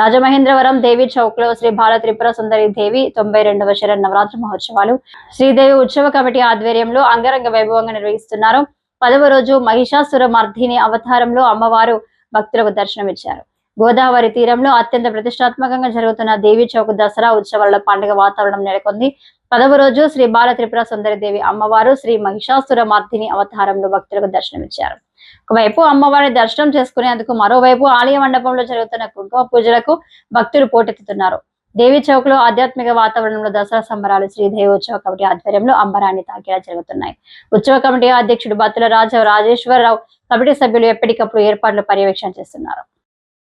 రాజమహేంద్రవరం దేవి చౌక్లో శ్రీ బాల త్రిపుర సుందరి దేవి తొంభై రెండవ శరణ్ నవరాత్రి మహోత్సవాలు. శ్రీదేవి ఉత్సవ కమిటీ ఆధ్వర్యంలో అంగరంగ వైభవంగా నిర్వహిస్తున్నారు. పదవ రోజు మహిషాసుర మర్ధిని అవతారంలో అమ్మవారు భక్తులకు దర్శనమిచ్చారు. గోదావరి తీరంలో అత్యంత ప్రతిష్టాత్మకంగా జరుగుతున్న దేవి చౌక్ దసరా ఉత్సవాల పండుగ వాతావరణం నెలకొంది. పదవ రోజు శ్రీ బాల త్రిపుర సుందరి దేవి అమ్మవారు శ్రీ మహిషాసుర మార్తిని అవతారంలో భక్తులకు దర్శనమిచ్చారు. ఒకవైపు అమ్మవారిని దర్శనం చేసుకునేందుకు మరోవైపు ఆలయ మండపంలో జరుగుతున్న కుంకుమ పూజలకు భక్తులు పోటెత్తుతున్నారు. దేవి చౌక్లో ఆధ్యాత్మిక వాతావరణంలో దసరా సంబరాలు శ్రీదేవి ఉత్సవ కమిటీ ఆధ్వర్యంలో అంబరాన్ని తాకేలా జరుగుతున్నాయి. ఉత్సవ కమిటీ అధ్యక్షుడు బత్తుల రాజ రాజేశ్వరరావు కమిటీ సభ్యులు ఎప్పటికప్పుడు ఏర్పాట్లు పర్యవేక్షణ చేస్తున్నారు.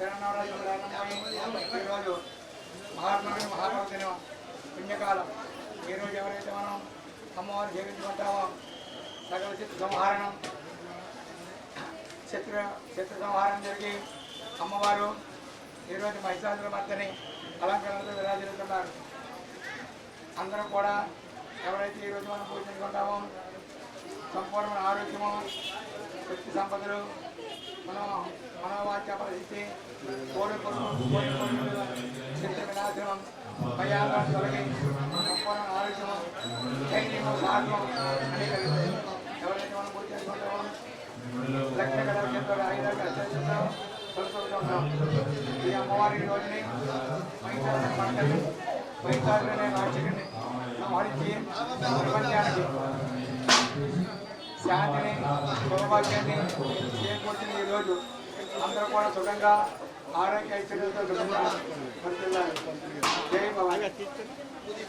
పాత్రే ఈరోజు మహాత్ముని మహాత్మ పుణ్యకాలం ఈరోజు ఎవరైతే మనం అమ్మవారు జీవించుకుంటామో సకల చిత్ర సంహారణం శత్రు శత్రు సంహారం జరిగి అమ్మవారు ఈరోజు మహిళాసుల మధ్యని అలంకరణతో విరాజిల్లుతున్నారు అందరం కూడా ఎవరైతే ఈరోజు మనం పూజించుకుంటామో. సంపూర్ణమైన ఆరోగ్యము శక్తి సంపదలు మనం మనోవాక్య పరిస్థితి కోరి వినాశనం భయాలను తొలగి సంపూర్ణ అనేక ఎవరైతే మనం చేసుకుంటామో కళ ఐదారు ఈ అమ్మవారి రోజుని సంహరించి ప్రపంచానికి శాంతిని సౌభాగ్యాన్ని చేకూర్చిన ఈరోజు అందరూ కూడా సుఖంగా ఆరోగ్య ఐశ్వర్యంతో జై భవాని.